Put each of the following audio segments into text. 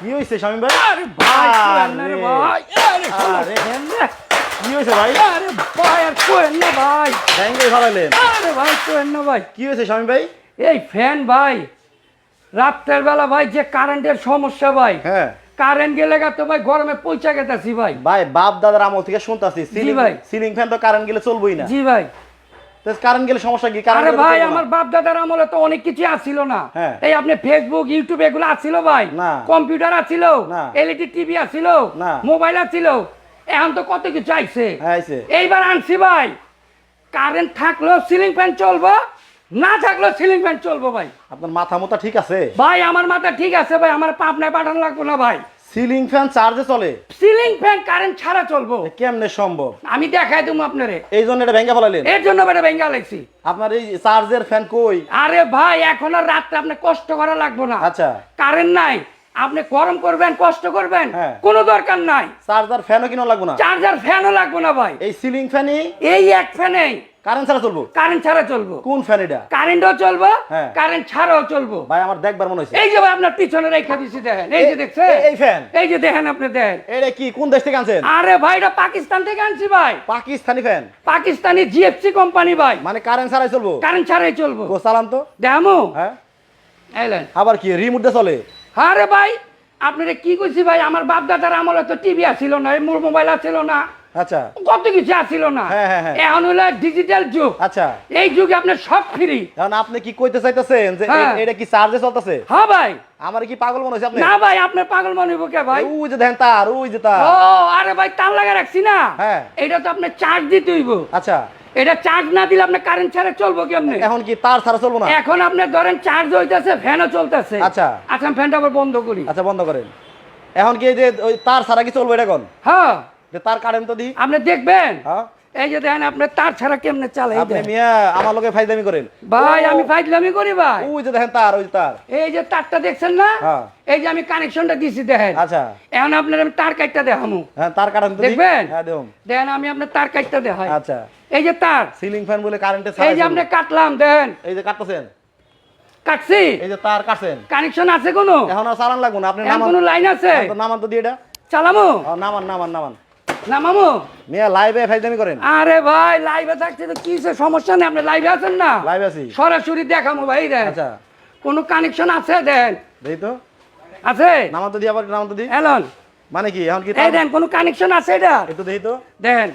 কি স্বামী ভাই? আরে ভাই কোয়েন না রে আরে। ভাই। আরে আরে। কোয়েন না। কি হয়েছে ভাই? আরে ভাই আর কোয়েন না ভাই? ব্যাংকে ফেলাইলেন আরে ভাই কোয়েন না ভাই? কি হয়েছে স্বামী ভাই? এই ফ্যান ভাই রাত্রের বেলা ভাই যে কারেন্টের সমস্যা ভাই হ্যাঁ। কারেন্ট গেলে গা তো ভাই গরমে পৌঁছা গেতাছি ভাই। ভাই বাপ দাদার আমল থেকে শুনতাছি। সিলিং ভাই। সিলিং ফ্যান তো কারেন্ট গেলে চলবেই না। জি ভাই। কারেন্ট গেলে সমস্যা কি? আরে ভাই আমার বাপ দাদার আমলে তো অনেক কিছু আসছিল না। হ্যাঁ। এই আপনি ফেসবুক ইউটিউব এগুলো আসছিল ভাই। কম্পিউটার। এলইডি টিভি আসছিল না। মোবাইল এখন তো কত কিছু আইছে। হ্যাঁ এইবার আনছি ভাই। কারেন্ট থাকলেও সিলিং ফ্যান চলবো না থাকলেও সিলিং ফ্যান চলবো ভাই। আপনার মাথা মোতা ঠিক আছে? ভাই আমার মাথা ঠিক আছে ভাই আমার পাবনায় পাঠানো লাগবো না ভাই। সিলিং ফ্যান চার্জে চলে। সিলিং ফ্যান কারেন্ট ছাড়া চলবো। কেমনে সম্ভব? আমি দেখাই দেবো আপনারে। এই জন্য এটা ভেঙে ফলাইলেন এর জন্য এটা ভেঙ্গা লাগছি আপনার এই চার্জের ফ্যান কই? আরে ভাই এখন আর রাত্রে আপনার কষ্ট করা লাগবে না। আচ্ছা। কারেন্ট নাই। আপনি গরম করবেন কষ্ট করবেন হ্যাঁ। কোনো দরকার নাই। চার্জার ফ্যানও কিনা লাগবো না? চার্জার ফ্যানও লাগবে না ভাই। এই সিলিং ফ্যানই? এই এক ফ্যানেই। কারেন্ট ছাড়া চলবো? কারেন্ট ছাড়া চলবো। কোন ফ্যান এটা? কারেন্টও চলবো হ্যাঁ। কারেন্ট ছাড়াও চলবো। ভাই আমার দেখবার মনে হয়েছে এই যে ভাই আপনার পিছনে রেখা দিছি দেখেন। এই যে এ- দেখছে এই ফ্যান? এই যে দেখেন আপনি দেখেন। এটা কি কোন দেশ থেকে আনছেন? আরে ভাই এটা পাকিস্তান থেকে আনছি ভাই। Pakistani fan? Pakistani GFC company ভাই। মানে কারেন্ট ছাড়াই চলবো? কারেন্ট ছাড়াই চলবো। ও চালান তো। দেখো হ্যাঁ। আবার কি রিমোট দিয়ে চলে? আরে ভাই আপনারা কি কইছি ভাই? আমার বাপ দাদার আমলে তো টিভি আসছিল না এই মোবাইল আসছিল না। আচ্ছা। কত কিছু আসছিল না। হ্যাঁ, হ্যাঁ, হ্যাঁ। এখন হলো ডিজিটাল যুগ। আচ্ছা। এই যুগে আপনার সব ফ্রি এখন আপনি কি কইতে চাইতেছেন যে। এটা কি চার্জে চলতেছে? হ্যাঁ ভাই। আমার কি পাগল মনে হচ্ছে আপনি? না ভাই আপনার পাগল মনে হইব কে ভাই? ওই যে দেখেন তার ওই যে তার। ও আরে ভাই তার লাগা রাখছি না। হ্যাঁ। এটা তো আপনার চার্জ দিতে হইব। আচ্ছা। এটা চার্জ না দিলে আপনার কারেন্ট ছাড়া চলবো কেমনে? এখন কি তার ছাড়া চলবো না? এখন আপনি ধরেন চার্জ হইতেছে ফ্যানও চলতেছে। আচ্ছা। আচ্ছা ফ্যানটা আবার বন্ধ করি। আচ্ছা বন্ধ করেন। এখন কি যে ওই তার ছাড়া কি চলবে এটা এখন? হ্যাঁ। তার কারেন্ট তো দিই আপনি দেখবেন? হ্যাঁ। এই যে দেখেন আপনার তার ছাড়া কেমনে চালে এই আপনি মিয়া আমার লোকে ফাইদামি করেন। ভাই আমি ফাইজলামি করি ভাই। ওই যে দেখেন তার ওই তার। এই যে তারটা দেখছেন না? হ্যাঁ। এই যে আমি কানেকশনটা দিছি দেখেন। আচ্ছা। এখন আপনার আমি তার কাটটা দেখামু। হ্যাঁ তার কারেন্ট তো দেখবেন? হ্যাঁ দেখুন দেখেন আমি আপনার তার কাটটা দেখাই। আচ্ছা। এই যে তার। সিলিং ফ্যান বলে কারেন্টে এই যে আপনি কাটলাম দেখেন। এই যে কাটতেছেন। কাটছি? এই যে তার কাটছেন। কানেকশন আছে কোনো? এখন চালান লাগবো না আপনি নামান। কোনো লাইন আছে? তো নামান তো দিয়ে এটা। চালামু? ও, নামান নামান। নামান নামামু মিয়া লাইভে ফাইদামি করেন। আরে ভাই লাইভে থাকছে তো কি সমস্যা? নেই আপনি লাইভে আছেন না? লাইভে আছি। সরাসরি দেখামু ভাই দেন আচ্ছা। কোনো কানেকশন আছে দেন? দেই তো। আছে? নামান তো দিয়ে আবার নামান তো দিই এলন। মানে কি এখন কি এই দেন কোনো কানেকশন আছে এটা একটু দেই তো। দেন।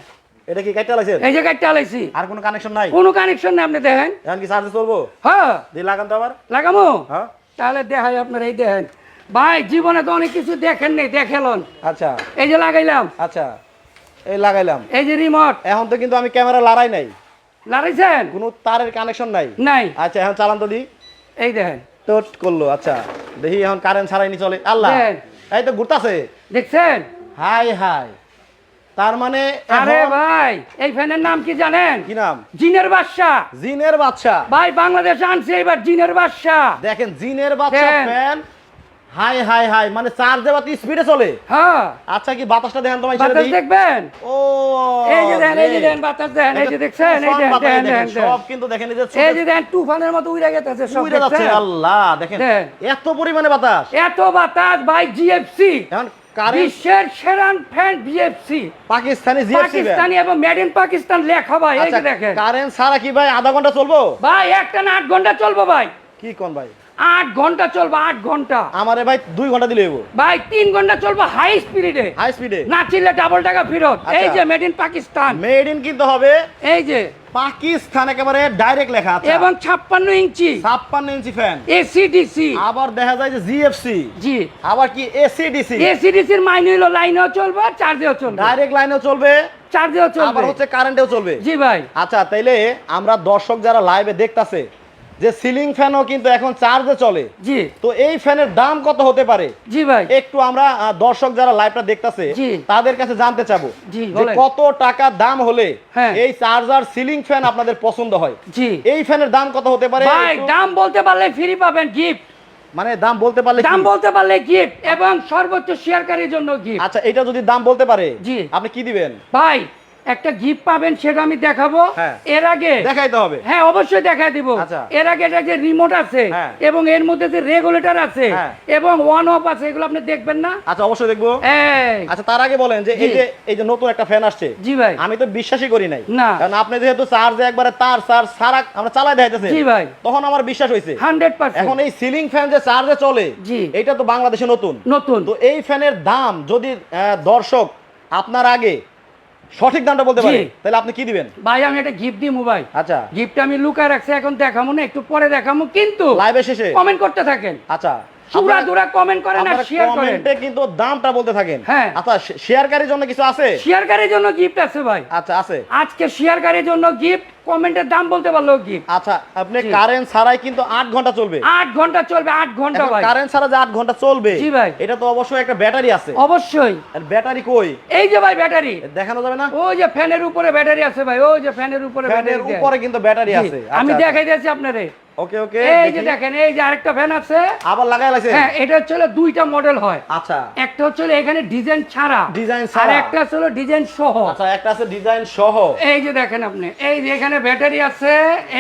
এটা কি কাটতে লাগছে এই যে কাটটা আলাইছি। আর কোনো কানেকশন নাই? কোনো কানেকশন নেই আপনি দেখেন এখন কি চার্জে চলবো? হ্যাঁ। দিয়ে লাগান তো আবার। লাগামু? হ্যাঁ। তাহলে দেখাই আপনার এই দেখেন ভাই জীবনে তো অনেক কিছু দেখেন নেই দেখেলন আচ্ছা। এই যে লাগাইলাম। আচ্ছা। এই লাগাইলাম। এই যে রিমোট এখন তো কিন্তু আমি ক্যামেরা লড়াই নাই। লাগাইছেন কোনো তারের কানেকশন নাই। নাই। আচ্ছা এখন চালান তো দিই এই দেখেন। টোট করল আচ্ছা। দেখি এখন কারেন্ট ছাড়াইনি চলে। আল্লাহ। এই তো ঘুরতাছে। দেখছেন? High high. তার মানে আরে ভাই এই ফ্যানের নাম কি জানেন? কি নাম? জিনের বাদশা জিনের বাচ্চা ভাই বাংলাদেশে আনছে এবার জিনের বাদশা দেখেন জিনের বাচ্চা ফ্যান হাই হাই হাই মানে চার্জে বাতি স্পিডে চলে। হ্যাঁ। আচ্ছা কি বাতাসটা দেখেন তোমায় বাতাস দেখবেন? ও এই যে দেখেন এই যে দেখেন বাতাস দেখেন এই যে দেখছেন এই তুফান দেখেন সব কিন্তু দেখেন এই যে এই যে দেখেন তুফানের মতো উড়ে গেছে সব উড়ে যাচ্ছে আল্লাহ দেখেন এত পরিমাণে বাতাস। এত বাতাস ভাই জিএফসি এখন বিশ্বের সেরা fan BFC Pakistani GFC Pakistani এবং মেড ইন পাকিস্তান লেখা ভাই এই আচ্ছা যে দেখেন। কারেন্ট সারা কি ভাই আধা ঘণ্টা চলবো? ভাই একটা না আট ঘণ্টা চলবো ভাই। কি কোন ভাই? আট ঘণ্টা চলবো আট ঘণ্টা। আমারে ভাই দুই ঘণ্টা দিলে ভাই তিন ঘণ্টা চলবো হাই স্পিডে হাই স্পিডে না চিনলে ডাবল টাকা ফেরত। আচ্ছা। এই যে made in Pakistan made in কিন্তু হবে এই যে। পাকিস্তান একেবারে ডাইরেক্ট লেখা আছে এবং ছাপ্পান্ন ইঞ্চি। ছাপ্পান্ন ইঞ্চি ফ্যান এসি ডিসি আবার দেখা যায় যে জিএফসি জি। আবার কি এসি ডিসি এসি মাইনে হলো লাইনেও চলবে চার্জেও চলবে। ডাইরেক্ট লাইনেও চলবে চার্জেও আবার চলবে হচ্ছে কারেন্টেও চলবে। জি ভাই। আচ্ছা তাইলে আমরা দর্শক যারা লাইভে দেখতাছে যে সিলিং ফ্যানও কিন্তু এখন চার্জে চলে। জি। তো এই ফ্যানের দাম কত হতে পারে? জি ভাই। একটু আমরা দর্শক যারা লাইভটা দেখতাছে। তাদের কাছে জানতে চাবো যে কত টাকা দাম হলে হ্যাঁ। এই চার্জার সিলিং ফ্যান আপনাদের পছন্দ হয়? জি। এই ফ্যানের দাম কত হতে পারে? ভাই দাম বলতে পারলে ফ্রি পাবেন গিফট মানে দাম বলতে পারলে দাম বলতে পারলে গিফট এবং সর্বোচ্চ শেয়ারকারীর জন্য গিফট আচ্ছা এটা যদি দাম বলতে পারে জি। আপনি কি দিবেন? ভাই একটা গিফট পাবেন সেটা আমি দেখাবো। হ্যাঁ। এর আগে দেখাইতে হবে। হ্যাঁ অবশ্যই দেখা দিব। আচ্ছা। এর আগে এটা যে রিমোট আছে হ্যাঁ। এবং এর মধ্যে যে রেগুলেটর আছে হ্যাঁ। এবং ওয়ান অফ আছে এগুলো আপনি দেখবেন না? আচ্ছা অবশ্যই দেখব। এই। আচ্ছা তার আগে বলেন যে এই যে এই যে নতুন একটা ফ্যান আসছে জি ভাই। আমি তো বিশ্বাসই করি নাই। না। কারণ আপনি যেহেতু চার্জ একবারে তার চার্জ সারা আমরা চালাই দেখাইতেছে জি ভাই। তখন আমার বিশ্বাস হয়েছে হান্ড্রেড এখন এই সিলিং ফ্যান যে চার্জে চলে জি। এটা তো বাংলাদেশে নতুন। নতুন। তো এই ফ্যানের দাম যদি দর্শক আপনার আগে সঠিক দামটা বলতে পারি তাহলে আপনি কি দিবেন? ভাই আমি একটা গিফট দিই মোবাইল আচ্ছা। গিফট আমি লুকায় রাখছি এখন দেখাবো না একটু পরে দেখাবো কিন্তু লাইভে শেষে। কমেন্ট করতে থাকেন। আচ্ছা। দুরা কমেন্ট করেন আর শেয়ার করেন। কমেন্টে কিন্তু দামটা বলতে থাকেন। হ্যাঁ। আচ্ছা শেয়ারকারীর জন্য কিছু আছে? শেয়ারকারীর জন্য গিফট আছে ভাই। আচ্ছা আছে। আজকে শেয়ারকারীর জন্য গিফট কমেন্টের দাম বলতে পারল গিফট আচ্ছা আপনি কারেন্ট ছাড়াই কিন্তু আট ঘণ্টা চলবে। আট ঘণ্টা চলবে আট ঘণ্টা ভাই। কারেন্ট ছাড়া যে আট ঘণ্টা চলবে জি ভাই। এটা তো অবশ্যই একটা ব্যাটারি আছে। অবশ্যই। আর ব্যাটারি কই? এই যে ভাই ব্যাটারি। দেখানো যাবে না? ওই যে ফ্যানের উপরে ব্যাটারি আছে ভাই ওই যে ফ্যানের উপরে ফ্যানের ব্যাটারি। উপরে কিন্তু ব্যাটারি আছে। আমি আচ্ছা, দেখাই দিয়েছি আপনারে। ওকে ওকে এই যে দেখেন এই যে আরেকটা ফ্যান আছে। আবার লাগাই লাগছে হ্যাঁ এটা হচ্ছে দুইটা মডেল হয়। আচ্ছা। একটা হচ্ছে এখানে ডিজাইন ছাড়া ডিজাইন আর একটা হচ্ছে ডিজাইন সহ। আচ্ছা একটা আছে ডিজাইন সহ। এই যে দেখেন আপনি এই যে এখানে ব্যাটারি আছে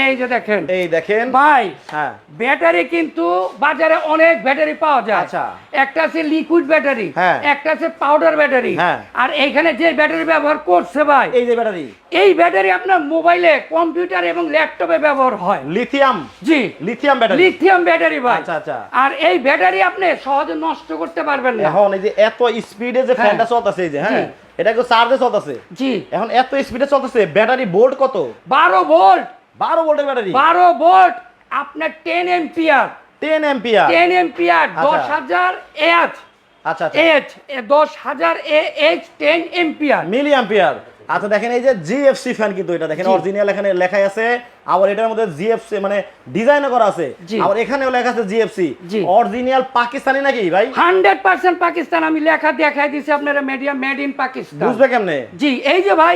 এই যে দেখেন। এই দেখেন। ভাই হ্যাঁ। ব্যাটারি কিন্তু বাজারে অনেক ব্যাটারি পাওয়া যায়। আচ্ছা। একটা আছে লিকুইড ব্যাটারি। একটা আছে পাউডার ব্যাটারি। আর এইখানে যে ব্যাটারি ব্যবহার করছে ভাই এই যে ব্যাটারি এই ব্যাটারি আপনার মোবাইলে কম্পিউটার এবং ল্যাপটপে ব্যবহার হয়। লিথিয়াম জি। লিথিয়াম ব্যাটারি লিথিয়াম ব্যাটারি ভাই। আচ্ছা, আচ্ছা। আর এই ব্যাটারি আপনি সহজে নষ্ট করতে পারবেন না। এখন এই যে এত স্পিডে যে। ফ্যানটা চলতেছে এই যে হ্যাঁ? এটা কিন্তু চার্জে চলতেছে। জি। এখন এত স্পিডে চলতেছে ব্যাটারি ভোল্ট কত? বারো ভোল্ট বারো ভোল্টের ব্যাটারি বারো ভোল্ট আপনার ten ampere ten ampere ten ampere আচ্ছা। দশ হাজার এইচ আচ্ছা আচ্ছা। দশ হাজার h ten ampere milli ampere আচ্ছা দেখেন এই যে জিএফসি ফ্যান কিন্তু এটা। দেখেন অরিজিনাল এখানে লেখাই আছে। আবার এটার মধ্যে জিএফসি মানে ডিজাইনও করা আছে। আর আবার এখানেও লেখা আছে জিএফসি। অরিজিনাল পাকিস্তানি নাকি ভাই? Hundred percent Pakistan. আমি লেখা দেখাই দিছি আপনারা মিডিয়া মেড ইন পাকিস্তান। বুঝবে কেমনে? জি এই যে ভাই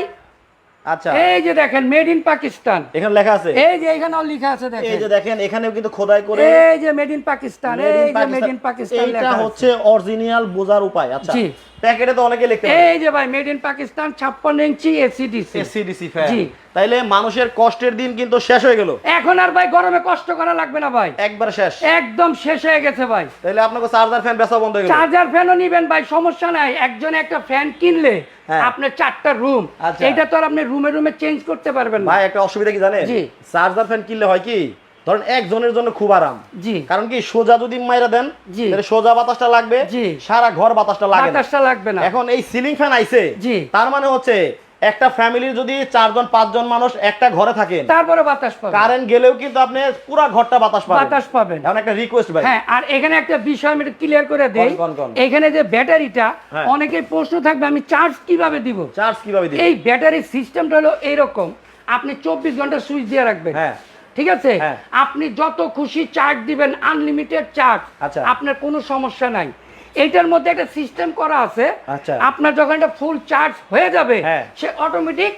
আচ্ছা। এই যে দেখেন মেড ইন পাকিস্তান এখানে লেখা আছে? এই যে এখানেও লেখা আছে এই যে দেখেন এখানেও কিন্তু খোদাই করে এই যে মেড ইন পাকিস্তান এই যে মেড ইন পাকিস্তান লেখা হচ্ছে অরিজিনাল বোঝার উপায়। আচ্ছা জি। প্যাকেটে তো অনেকে লিখতে এই যে ভাই মেড ইন পাকিস্তান ছাপ্পান্ন inch AC DC AC DC fan জি। তাইলে মানুষের কষ্টের দিন কিন্তু শেষ হয়ে গেল। এখন আর ভাই গরমে কষ্ট করা লাগবে না ভাই। একবার শেষ। একদম শেষ হয়ে গেছে ভাই। তাইলে আপনাকে চার্জার ফ্যান বেচা বন্ধ হয়ে গেল। চার্জার ফ্যানও নিবেন ভাই সমস্যা নাই। একজন একটা ফ্যান কিনলে। আপনার চারটা রুম আচ্ছা। এটা তো আর আপনি রুমে রুমে চেঞ্জ করতে পারবেন না ভাই একটা অসুবিধা কি জানেন চার্জার ফ্যান কিনলে হয় কি ধরেন একজনের জন্য খুব আরাম জি কারণ কি সোজা যদি মাইরা দেন জি। তাহলে সোজা বাতাসটা লাগবে জি। সারা ঘর বাতাসটা লাগবে। বাতাসটা লাগবে না এখন এই সিলিং ফ্যান আইছে জি। তার মানে হচ্ছে একটা ফ্যামিলির যদি চারজন পাঁচজন মানুষ একটা ঘরে থাকেন তারপরে বাতাস পাবেন। কারেন্ট গেলেও কিন্তু আপনি পুরো ঘরটা বাতাস পাবেন। বাতাস পাবেন। এখন একটা রিকোয়েস্ট ভাই। হ্যাঁ আর এখানে একটা বিষয় আমি ক্লিয়ার করে দেই? এখানে যে ব্যাটারিটা হ্যাঁ। অনেকের প্রশ্ন থাকবে আমি চার্জ কীভাবে দিব? চার্জ কীভাবে দিব? এই ব্যাটারির সিস্টেমটা হলো এইরকম আপনি চব্বিশ ঘণ্টা সুইচ দিয়ে রাখবেন। হ্যাঁ। ঠিক আছে? হ্যাঁ। আপনি যত খুশি চার্জ দিবেন আনলিমিটেড চার্জ আচ্ছা। আপনার কোনো সমস্যা নাই। এইটার মধ্যে একটা সিস্টেম করা আছে আচ্ছা। আপনার যখন এটা ফুল চার্জ হয়ে যাবে হ্যাঁ। সে অটোমেটিক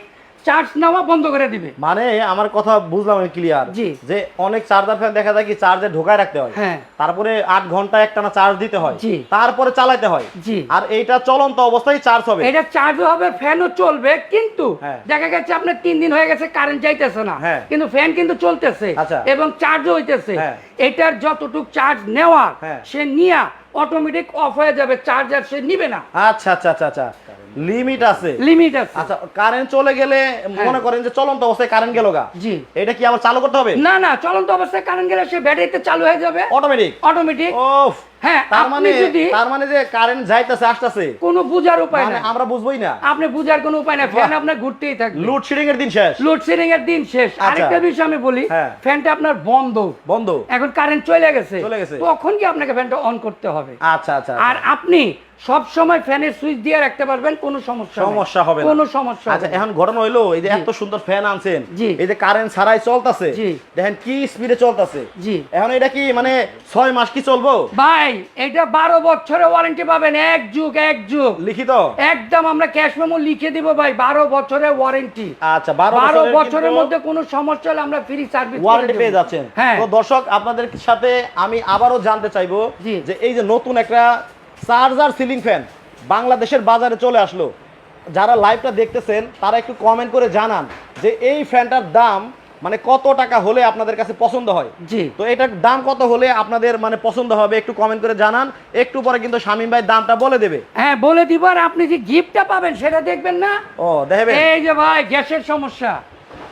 চার্জ নেওয়া বন্ধ করে দিবে মানে আমার কথা বুঝলাম আমি ক্লিয়ার যে অনেক চার্জার ফ্যান দেখা যায় কি চার্জে ঢোকায় রাখতে হয় হ্যাঁ। তারপরে আট ঘণ্টা একটানা চার্জ দিতে হয়। তারপরে চালাতে হয় আর এইটা চলন্ত অবস্থায় চার্জ হবে এটা চার্জও হবে ফ্যানও চলবে কিন্তু হ্যাঁ। দেখা গেছে আপনার তিন দিন হয়ে গেছে কারেন্ট যাইতেছে না হ্যাঁ। কিন্তু ফ্যান কিন্তু চলতেছে আচ্ছা। এবং চার্জও হইতেছে হ্যাঁ। এটার যতটুক চার্জ নেওয়ার হ্যাঁ। সে নিয়া অটোমেটিক অফ হয়ে যাবে চার্জার সে নিবে না। আচ্ছা আচ্ছা আচ্ছা আচ্ছা। লিমিট আছে। লিমিট আছে। আচ্ছা কারেন্ট চলে গেলে মনে করেন যে চলন্ত অবস্থায় কারেন্ট গেল গা। জি। এটা কি আবার চালু করতে হবে? না না চলন্ত অবস্থায় কারেন্ট গেলে সে ব্যাটারিতে চালু হয়ে যাবে। অটোমেটিক অটোমেটিক ওফ হ্যাঁ তার মানে তার মানে যে কারেন্ট যাইতেছে আসতেছে। কোনো বুঝার উপায় মানে আমরা বুঝবোই না। আপনি বুঝার কোনো উপায় ফ্যান আপনার ঘুরতেই থাকবে। লোডশেডিং এর দিন শেষ। এর দিন শেষ। আচ্ছা। আরেকটা বিষয় আমি বলি হ্যাঁ। ফ্যানটা আপনার বন্ধ। বন্ধ। এখন কারেন্ট চলে গেছে। চলে গেছে। তখন কি আপনাকে ফ্যানটা অন করতে হবে? আচ্ছা আচ্ছা। আর আপনি সব সময় ফ্যানের সুইচ দিয়ে রাখতে পারবেন কোনো সমস্যা সমস্যা হবে না। কোনো সমস্যা আচ্ছা এখন ঘটনা হইল এই যে এত সুন্দর ফ্যান আনছেন এই যে কারেন্ট ছাড়াই চলতেছে। দেখেন কি স্পিডে চলতেছে। জি। এখন এটা কি মানে ছয় মাস কি চলবো? ভাই এটা বারো বছরের ওয়ারেন্টি পাবেন এক যুগ এক যুগ। লিখিত? একদম আমরা ক্যাশ মেমো লিখে দিব ভাই বারো বছরের ওয়ারেন্টি আচ্ছা বারো বারো বছরের বছরের মধ্যে কোনো সমস্যা হলে আমরা ফ্রি সার্ভিস ওয়ারেন্টি পেয়ে যাচ্ছেন। হ্যাঁ। তো দর্শক আপনাদের সাথে আমি আবারও জানতে চাইব যে এই যে নতুন একটা চার্জার সিলিং ফ্যান বাংলাদেশের বাজারে চলে আসলো। যারা লাইভটা দেখতেছেন তারা একটু কমেন্ট করে জানান যে এই ফ্যানটার দাম মানে কত টাকা হলে আপনাদের কাছে পছন্দ হয়। জি। তো এটার দাম কত হলে আপনাদের মানে পছন্দ হবে একটু কমেন্ট করে জানান। একটু পরে কিন্তু শামীম ভাই দামটা বলে দেবে। হ্যাঁ বলে দিব আর আপনি যে গিফটটা পাবেন সেটা দেখবেন না? ও দেখবে এই যে ভাই গ্যাসের সমস্যা।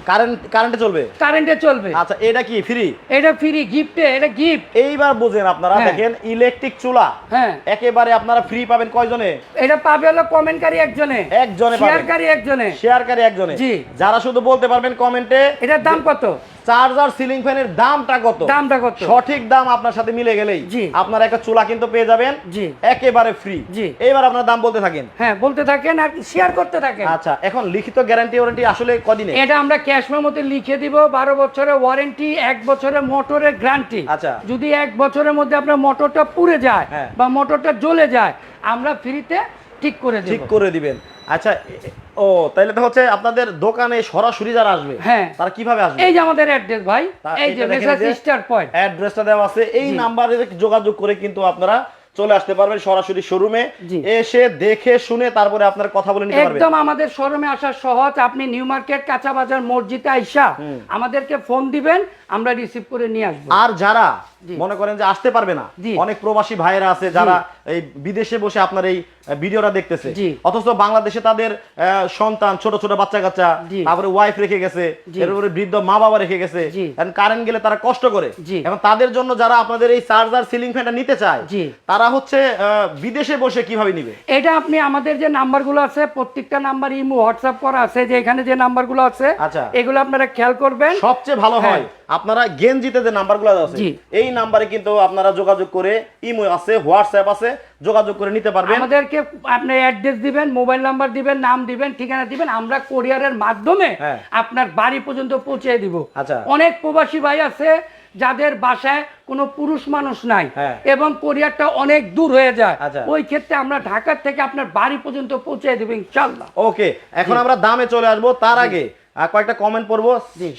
কারেন্ট কারেন্টে চলবে? কারেন্টে চলবে। আচ্ছা এটা কি ফ্রি এটা ফ্রি গিফটে এটা গিফট এইবার বুঝেন আপনারা হ্যাঁ। দেখেন ইলেকট্রিক চুলা। হ্যাঁ। একেবারে আপনারা ফ্রি পাবেন কয়জনে? এটা পাবে হলো কমেন্টকারী একজনে। একজনে শেয়ারকারী একজনে। শেয়ারকারী একজনে। জি। যারা শুধু বলতে পারবেন কমেন্টে এটার দাম কত? চার্জার সিলিং ফ্যানের দামটা কত? দামটা কত? সঠিক দাম আপনার সাথে মিলে গেলেই জি। আপনারা একটা চুলা কিন্তু পেয়ে যাবেন। জি। একেবারে ফ্রি জি। এইবার আপনার দাম বলতে থাকেন। হ্যাঁ বলতে থাকেন আর শেয়ার করতে থাকেন। আচ্ছা এখন লিখিত গ্যারান্টি ওয়ারেন্টি আসলে কদিনে এটা আমরা ক্যাশ মেমোতে লিখে দিব বারো বছরের ওয়ারেন্টি এক বছরের মোটরের গ্যারান্টি আচ্ছা। যদি এক বছরের মধ্যে আপনার মোটরটা পুড়ে যায় হ্যাঁ। বা মোটরটা জ্বলে যায় আমরা ফ্রিতে ঠিক করে ঠিক করে দিবেন। আচ্ছা ও তাহলে তো হচ্ছে আপনাদের দোকানে সরাসরি যারা আসবে হ্যাঁ। তারা কীভাবে আসবে? এই যে আমাদের অ্যাড্রেস ভাই এই যে মেসাজ স্টার পয়েন্ট। অ্যাড্রেসটা দেওয়া আছে এই নাম্বারে যোগাযোগ করে কিন্তু আপনারা চলে আসতে পারবেন সরাসরি শোরুমে। এসে দেখে শুনে তারপরে আপনার কথা বলে নিতে পারবেন। একদম আমাদের শোরুমে আসা সহজ আপনি নিউ মার্কেট কাঁচা বাজার মসজিদে আইসা আমাদেরকে ফোন দিবেন আমরা রিসিভ করে নিয়ে আসব। আর যারা মনে করেন যে আসতে পারবে না অনেক প্রবাসী ভাইয়েরা আছে যারা এই বিদেশে বসে আপনার এই ভিডিওটা দেখতেছে। অথচ বাংলাদেশে তাদের সন্তান ছোট ছোট বাচ্চা কাচ্চা তারপরে ওয়াইফ রেখে গেছে এরপরে বৃদ্ধ মা বাবা রেখে গেছে জি। কারেন্ট গেলে তারা কষ্ট করে। এবং তাদের জন্য যারা আপনাদের এই চার্জার সিলিং ফ্যানটা নিতে চায় তারা হচ্ছে বিদেশে বসে কীভাবে নিবে? এটা আপনি আমাদের যে নাম্বারগুলো আছে প্রত্যেকটা নাম্বার ইমো হোয়াটসঅ্যাপ করা আছে যে এখানে যে নাম্বারগুলো আছে আচ্ছা। এগুলো আপনারা খেয়াল করবেন। সবচেয়ে ভালো হয়। হ্যাঁ। আপনারা গেঞ্জিতে যে নাম্বারগুলো আছে এই নাম্বারে কিন্তু আপনারা যোগাযোগ করে ইমো আছে হোয়াটসঅ্যাপ আছে যোগাযোগ করে নিতে পারবেন। আমাদেরকে আপনি অ্যাড্রেস দিবেন মোবাইল নাম্বার দিবেন নাম দিবেন ঠিকানা দিবেন আমরা কোরিয়ারের মাধ্যমে হ্যাঁ। আপনার বাড়ি পর্যন্ত পৌঁছে দিব। আচ্ছা। অনেক প্রবাসী ভাই আছে যাদের বাসায় কোনো পুরুষ মানুষ নাই হ্যাঁ। এবং কোরিয়ারটা অনেক দূর হয়ে যায়। আচ্ছা। ওই ক্ষেত্রে আমরা ঢাকার থেকে আপনার বাড়ি পর্যন্ত পৌঁছে দেবো ইনশাল্লাহ ওকে এখন আমরা দামে চলে আসব। তার আগে কয়েকটা কমেন্ট পড়ব।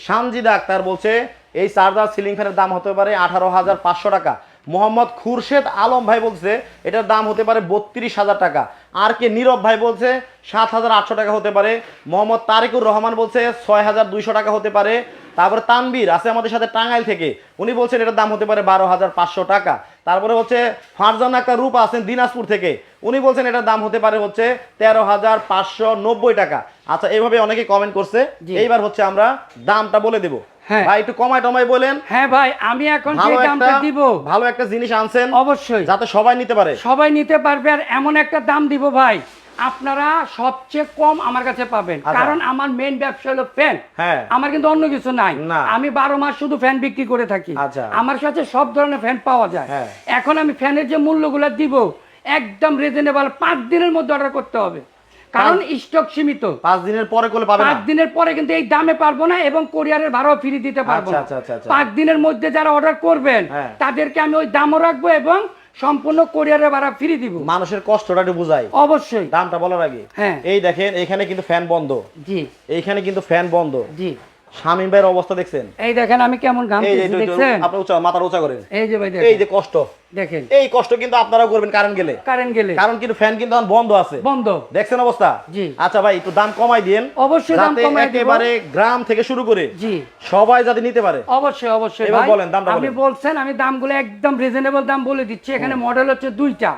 সানজিদা আক্তার বলছে এই চার্জার সিলিং ফ্যানের দাম হতে পারে আঠারো হাজার পাঁচশো টাকা। মোহাম্মদ খুরশেদ আলম ভাই বলছে এটার দাম হতে পারে বত্রিশ হাজার টাকা। আর কে নীরব ভাই বলছে সাত হাজার আটশো টাকা হতে পারে। মোহাম্মদ তারেকুর রহমান বলছে ছয় হাজার দুইশো টাকা হতে পারে। তারপরে তানবীর আছে আমাদের সাথে টাঙ্গাইল থেকে। উনি বলছেন এটার দাম হতে পারে বারো হাজার পাঁচশো টাকা। তারপরে হচ্ছে ফারজান আক্তার রূপা আছেন দিনাজপুর থেকে। উনি বলছেন এটার দাম হতে পারে হচ্ছে তেরো হাজার পাঁচশো নব্বই টাকা। আচ্ছা এইভাবে অনেকে কমেন্ট করছে। এইবার হচ্ছে আমরা দামটা বলে দেবো। ভাই একটু কমায় টমায় বলেন। হ্যাঁ ভাই আমি এখন যে দামটা দিব। ভালো একটা জিনিস আনছেন অবশ্যই। যাতে সবাই নিতে পারে। সবাই নিতে পারবে আর এমন একটা দাম দিব ভাই। আপনারা সবচেয়ে কম আমার কাছে পাবেন। আচ্ছা। কারণ আমার মেইন ব্যবসা হলো ফ্যান হ্যাঁ। আমার কিন্তু অন্য কিছু নাই। আমি বারো মাস শুধু ফ্যান বিক্রি করে থাকি। আচ্ছা। আমার কাছে সব ধরনের ফ্যান পাওয়া যায়। হ্যাঁ। এখন আমি ফ্যানের যে মূল্যগুলো দিব একদম রিজনেবল পাঁচ দিনের মধ্যে অর্ডার করতে হবে। কারণ স্টক সীমিত। পাঁচ দিনের পরে করলে পাবে পাঁচ দিনের পরে কিন্তু এই দামে পারব না এবং কোরিয়ারের ভাড়াও ফ্রি দিতে পারব আচ্ছা, না। আচ্ছা, আচ্ছা। পাঁচ দিনের মধ্যে যারা অর্ডার করবেন হ্যাঁ। তাদেরকে আমি ওই দামও রাখব এবং সম্পূর্ণ কোরিয়ারের ভাড়া ফ্রি দিব। মানুষের কষ্টটা একটু বুঝাই। অবশ্যই। দামটা বলার আগে। হ্যাঁ। এই দেখেন এখানে কিন্তু ফ্যান বন্ধ। জি। এইখানে কিন্তু ফ্যান বন্ধ। জি। শামীম ভাইয়ের অবস্থা দেখছেন? এই দেখেন আমি কেমন গান দেখছেন? আপনি উঁচা মাথার উঁচা করেন। এই যে ভাই এই যে কষ্ট। দেখেন। এই কষ্ট কিন্তু আপনারাও করবেন কারেন্ট গেলে। কারেন্ট গেলে। কারণ কিন্তু ফ্যান কিন্তু এখন বন্ধ আছে। বন্ধ। দেখছেন অবস্থা? জি। আচ্ছা ভাই একটু দাম কমাই দিন অবশ্যই দাম কমায় দিব। একেবারে গ্রাম থেকে শুরু করে জি। সবাই যাতে নিতে পারে। অবশ্যই অবশ্যই এবার। বলেন, দামটা আপনি বলছেন আমি দামগুলো একদম রিজনেবল দাম বলে দিচ্ছি। এখানে মডেল হচ্ছে দুইটা।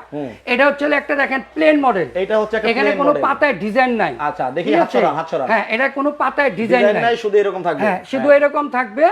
এটা হচ্ছে একটা দেখেন প্লেন মডেল এটা হচ্ছে একটা এখানে কোনো পাতায় ডিজাইন নাই। আচ্ছা, দেখি ঠিক হাত আছে? সরান, হাত সরান। হ্যাঁ এটা কোনো পাতায় ডিজাইন নাই। নাই শুধু এরকম থাকবে। হ্যাঁ শুধু এরকম থাকবে।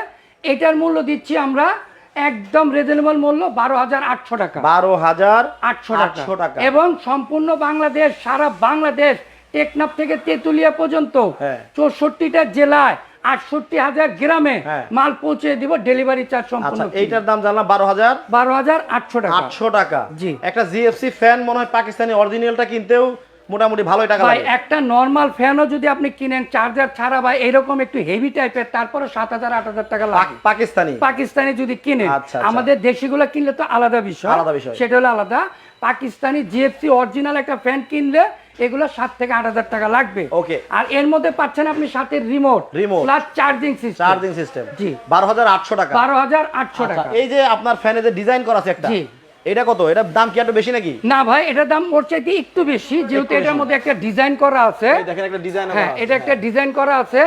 এটার মূল্য দিচ্ছি আমরা একদম রিজনেবল মূল্য বারো হাজার আটশো টাকা। বারো হাজার আটশো আটশো টাকা। এবং সম্পূর্ণ বাংলাদেশ সারা বাংলাদেশ টেকনাফ থেকে তেতুলিয়া পর্যন্ত হ্যাঁ। চৌষট্টিটা জেলায় আটষট্টি হাজার গ্রামে হ্যাঁ। মাল পৌঁছে দিব ডেলিভারি চার্জ সম্পূর্ণ আচ্ছা এইটার দাম জানলাম বারো হাজার? বারো হাজার আটশো টাকা। আটশো টাকা। জি। একটা জিএফসি ফ্যান মনে হয় পাকিস্তানি অরিজিনালটা কিনতেও মোটামুটি ভালোই টাকা ভাই একটা নর্মাল ফ্যানও যদি আপনি কিনেন চার্জার ছাড়া বা এরকম একটু হেভি টাইপের তারপরে সাত হাজার আট হাজার টাকা লাগে। পাকিস্তানি? পাকিস্তানি যদি কিনেন আচ্ছা, আচ্ছা। আমাদের দেশিগুলো কিনলে তো আলাদা বিষয়। আলাদা বিষয়। সেটা হলো আলাদা। পাকিস্তানি জিএফসি অরিজিনাল একটা ফ্যান কিনলে এগুলো সাত থেকে আট হাজার টাকা লাগবে। ওকে। আর এর মধ্যে পাচ্ছেন আপনি সাথে remote remote plus charging system charging system জি। বারো হাজার আটশো টাকা। বারো হাজার আটশো আচ্ছা, টাকা। এই যে আপনার ফ্যানে যে ডিজাইন করা আছে একটা জি। এটা কত? এটা দাম কি একটু বেশি নাকি? না ভাই এটার দাম ওর চাইতে একটু বেশি যেহেতু এটার মধ্যে একটা ডিজাইন করা আছে। দেখেন একটা ডিজাইন হ্যাঁ এটা একটা ডিজাইন করা আছে।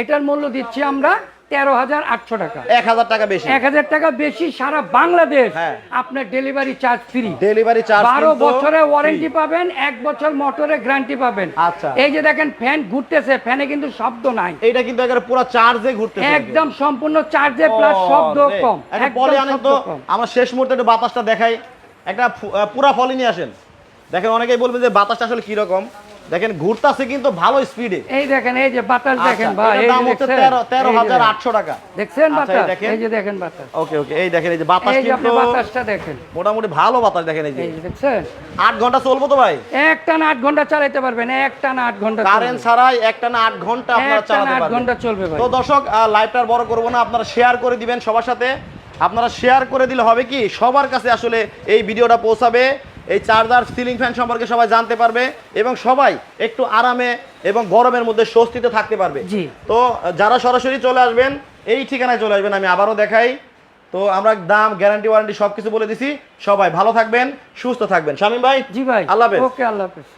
এটার মূল্য দিচ্ছি আমরা তেরো হাজার আটশো টাকা। এক হাজার টাকা বেশি। এক হাজার টাকা বেশি সারা বাংলাদেশ। হ্যাঁ। আপনার delivery charge free delivery charge বারো বছরের ওয়ারেন্টি পাবেন এক বছর মোটরের গ্যারান্টি পাবেন। আচ্ছা। এই যে দেখেন ফ্যান ঘুরতেছে ফ্যানে কিন্তু শব্দ নাই। এইটা কিন্তু একেবারে পুরো চার্জে ঘুরতেছে একদম। সম্পূর্ণ চার্জে প্লাস শব্দ কম। পলি তো কম। শেষ মুহূর্তে একটু বাতাসটা দেখাই। একটা পুরা ফলি নিয়ে আসেন। দেখেন অনেকেই বলবে যে বাতাসটা আসলে কি রকম দেখেন ঘুরতাছে কিন্তু ভালো স্পিডে এই দেখেন এই যে বাতাস দেখেন ভাই এই দাম হচ্ছে দেখছেন? তেরো তেরো এই যে হাজার দেখেন। আটশো টাকা। দেখছেন আচ্ছা, এই বাতাস? এই যে দেখেন বাতাস। ওকে ওকে এই দেখেন এই যে বাতাস এই যে আপনি কিন্তু বাতাসটা দেখেন। মোটামুটি ভালো বাতাস দেখেন এই যে। এই দেখছেন? আট ঘণ্টা চলবো তো ভাই? এক টানা আট ঘণ্টা চালাতে পারবেন এক টানা আট ঘণ্টা কারেন্ট ছাড়াই একটা না আট ঘণ্টা আপনারা চালাতে পারবেন। ঘণ্টা চলবে ভাই। তো দর্শক লাইভটা আর বড় করব না আপনারা শেয়ার করে দিবেন সবার সাথে। আপনারা শেয়ার করে দিলে হবে কি সবার কাছে আসলে এই ভিডিওটা পৌঁছাবে। এই চার্জার সিলিং ফ্যান সম্পর্কে সবাই জানতে পারবে এবং সবাই একটু আরামে এবং গরমের মধ্যে স্বস্তিতে থাকতে পারবে। জি। তো যারা সরাসরি চলে আসবেন এই ঠিকানায় চলে আসবেন আমি আবারও দেখাই। তো আমরা দাম গ্যারান্টি ওয়ারেন্টি সবকিছু বলে দিছি। সবাই ভালো থাকবেন সুস্থ থাকবেন। শামীম ভাই জি ভাই। আল্লাহ হাফেজ। ওকে আল্লাহ হাফেজ।